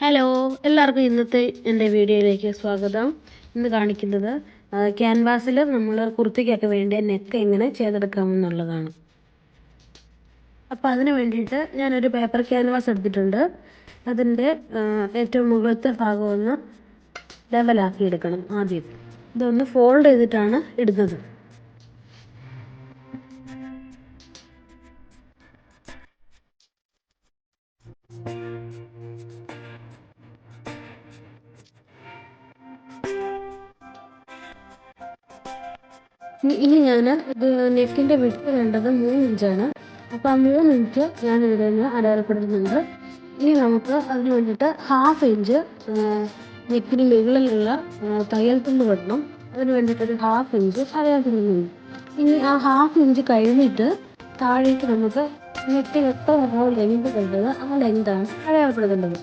Hello എല്ലാവർക്കും ഇന്നത്തെ എന്റെ വീഡിയോയിലേക്ക് സ്വാഗതം. ഇന്ന് കാണിക്കുന്നത് ക്യാൻവാസിൽ നമ്മൾ കുർത്തിക്കൊക്കെ വേണ്ടി നെക്ക് എങ്ങനെ ചെയ്തെടുക്കാമെന്നുള്ളതാണ്. അപ്പോൾ അതിന് വേണ്ടിയിട്ട് ഞാനൊരു പേപ്പർ ക്യാൻവാസ് എടുത്തിട്ടുണ്ട്. അതിന്റെ ഏറ്റവും മുകളിലത്തെ ഭാഗം ഒന്ന് ലെവലാക്കി എടുക്കണം ആദ്യം. ഇതൊന്ന് ഫോൾഡ് ചെയ്തിട്ടാണ് ഇടുന്നത്. ഇനി ഞാൻ ഇത് നെക്കിന്റെ വിട്ട് വേണ്ടത് മൂന്ന് ഇഞ്ചാണ്. അപ്പോൾ ആ മൂന്ന് ഇഞ്ച് ഞാൻ ഇവിടെ നിന്ന് അടയാളപ്പെടുത്തുന്നുണ്ട്. ഇനി നമുക്ക് അതിന് വേണ്ടിയിട്ട് ഹാഫ് ഇഞ്ച് നെക്കിന് മുകളിലുള്ള തയ്യൽ തുമ്പ് കിട്ടണം അതിന് വേണ്ടിയിട്ടൊരു ഹാഫ് ഇഞ്ച് അടയാളപ്പെടുത്തുന്നുണ്ട് ഇനി ആ ഹാഫ് ഇഞ്ച് കഴിഞ്ഞിട്ട് താഴേക്ക് നമുക്ക് നെറ്റിൽ എത്ര ലെങ്ത് വേണ്ടത് ആ ലെങ്താണ് അടയാളപ്പെടുത്തേണ്ടത്.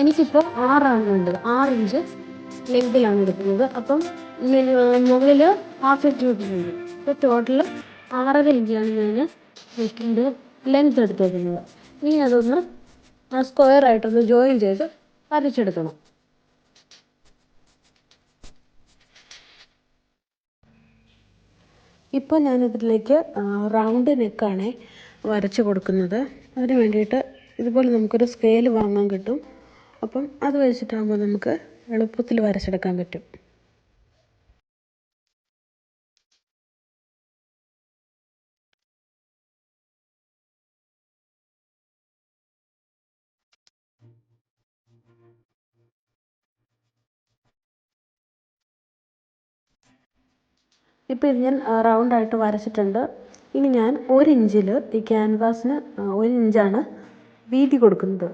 എനിക്കിപ്പോൾ ആറാണ് വേണ്ടത്. ആറ് ഇഞ്ച് ലെങ്തിലാണ് എടുക്കുന്നത്. അപ്പം മുകളിൽ ഹാഫ് ഇഞ്ച് വെച്ചിട്ടുണ്ട് ഇപ്പോൾ ടോട്ടൽ ആറര ഇഞ്ചാണ് ഞാൻ നെക്കിന്റെ ലെങ്ത് എടുത്തേക്കുന്നത്. ഇനി അതൊന്ന് സ്ക്വയർ ആയിട്ടൊന്ന് ജോയിൻ ചെയ്ത് വരച്ചെടുക്കണം. ഇപ്പോൾ ഞാനിതിലേക്ക് റൗണ്ട് നെക്കാണ് വരച്ച് കൊടുക്കുന്നത്. അതിന് വേണ്ടിയിട്ട് ഇതുപോലെ നമുക്കൊരു സ്കെയിൽ വാങ്ങാൻ കിട്ടും. അപ്പം അത് വെച്ചിട്ടാകുമ്പോൾ നമുക്ക് എളുപ്പത്തിൽ വരച്ചെടുക്കാൻ പറ്റും. ഇപ്പോൾ ഇത് ഞാൻ റൗണ്ടായിട്ട് വരച്ചിട്ടുണ്ട്. ഇനി ഞാൻ ഒരിഞ്ചിൽ ഈ ക്യാൻവാസിന് ഒരിഞ്ചാണ് വീതി കൊടുക്കുന്നത്.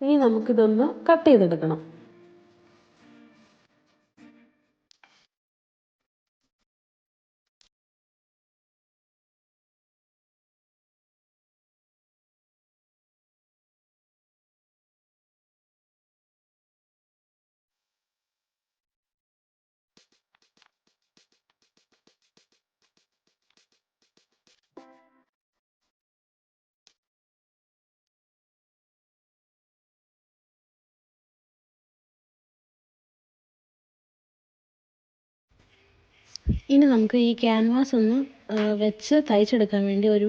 ഇനി നമുക്കിതൊന്ന് കട്ട് ചെയ്തെടുക്കണം. ഇനി നമുക്ക് ഈ ക്യാൻവാസ് ഒന്ന് വെച്ച് തയ്ച്ചെടുക്കാൻ വേണ്ടി ഒരു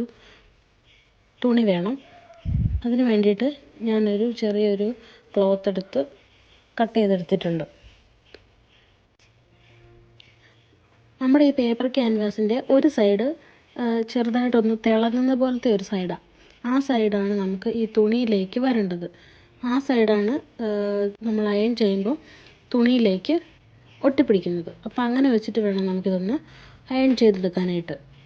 തുണി വേണം. അതിന് വേണ്ടിയിട്ട് ഞാനൊരു ചെറിയൊരു ക്ലോത്ത് എടുത്ത് കട്ട് ചെയ്തെടുത്തിട്ടുണ്ട്. നമ്മുടെ ഈ പേപ്പർ ക്യാൻവാസിന്റെ ഒരു സൈഡ് ചെറുതായിട്ടൊന്ന് തിളങ്ങുന്ന പോലത്തെ ഒരു സൈഡാണ് ആ. സൈഡാണ് നമുക്ക് ഈ തുണിയിലേക്ക് വരേണ്ടത്. ആ സൈഡാണ് നമ്മൾ അയൺ ചെയ്യുമ്പോൾ തുണിയിലേക്ക് ഒട്ടിപ്പിടിക്കുന്നത്. അപ്പോൾ അങ്ങനെ വെച്ചിട്ട് വേണം നമുക്കിതൊന്ന് അയൺ ചെയ്തെടുക്കാനായിട്ട്.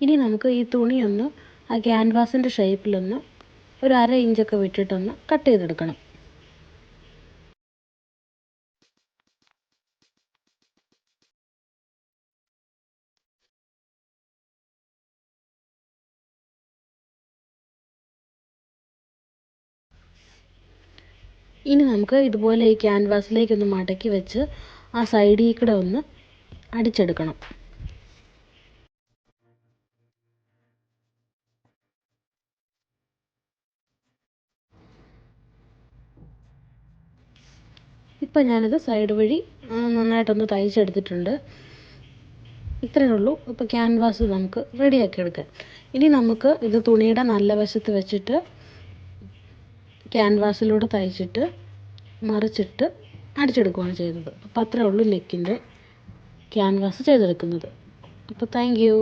ഇനി നമുക്ക് ഈ തുണിയൊന്ന് ആ ക്യാൻവാസിന്റെ ഷേപ്പിലൊന്ന് ഒരു അര ഇഞ്ചൊക്കെ വിട്ടിട്ടൊന്ന് കട്ട് ചെയ്തെടുക്കണം. ഇനി നമുക്ക് ഇതുപോലെ ഈ ക്യാൻവാസിലേക്കൊന്ന് മടക്കി വെച്ച് ആ സൈഡിൽ കൂടെ ഒന്ന് അടിച്ചെടുക്കണം. ഇപ്പം ഞാനത് സൈഡ് വഴി നന്നായിട്ടൊന്ന് തയ്ച്ചെടുത്തിട്ടുണ്ട്. ഇത്രയേ ഉള്ളൂ. ഇപ്പോൾ ക്യാൻവാസ് നമുക്ക് റെഡിയാക്കി എടുക്കാം. ഇനി നമുക്ക് ഇത് തുണിയുടെ നല്ല വശത്ത് വെച്ചിട്ട് ക്യാൻവാസിലൂടെ തയ്ച്ചിട്ട് മറിച്ചിട്ട് അടിച്ചെടുക്കുകയാണ് ചെയ്തത്. അപ്പോൾ അത്രയേ ഉള്ളൂ നെക്കിന്റെ ക്യാൻവാസ് ചെയ്തെടുക്കുന്നത്. അപ്പോൾ താങ്ക് യു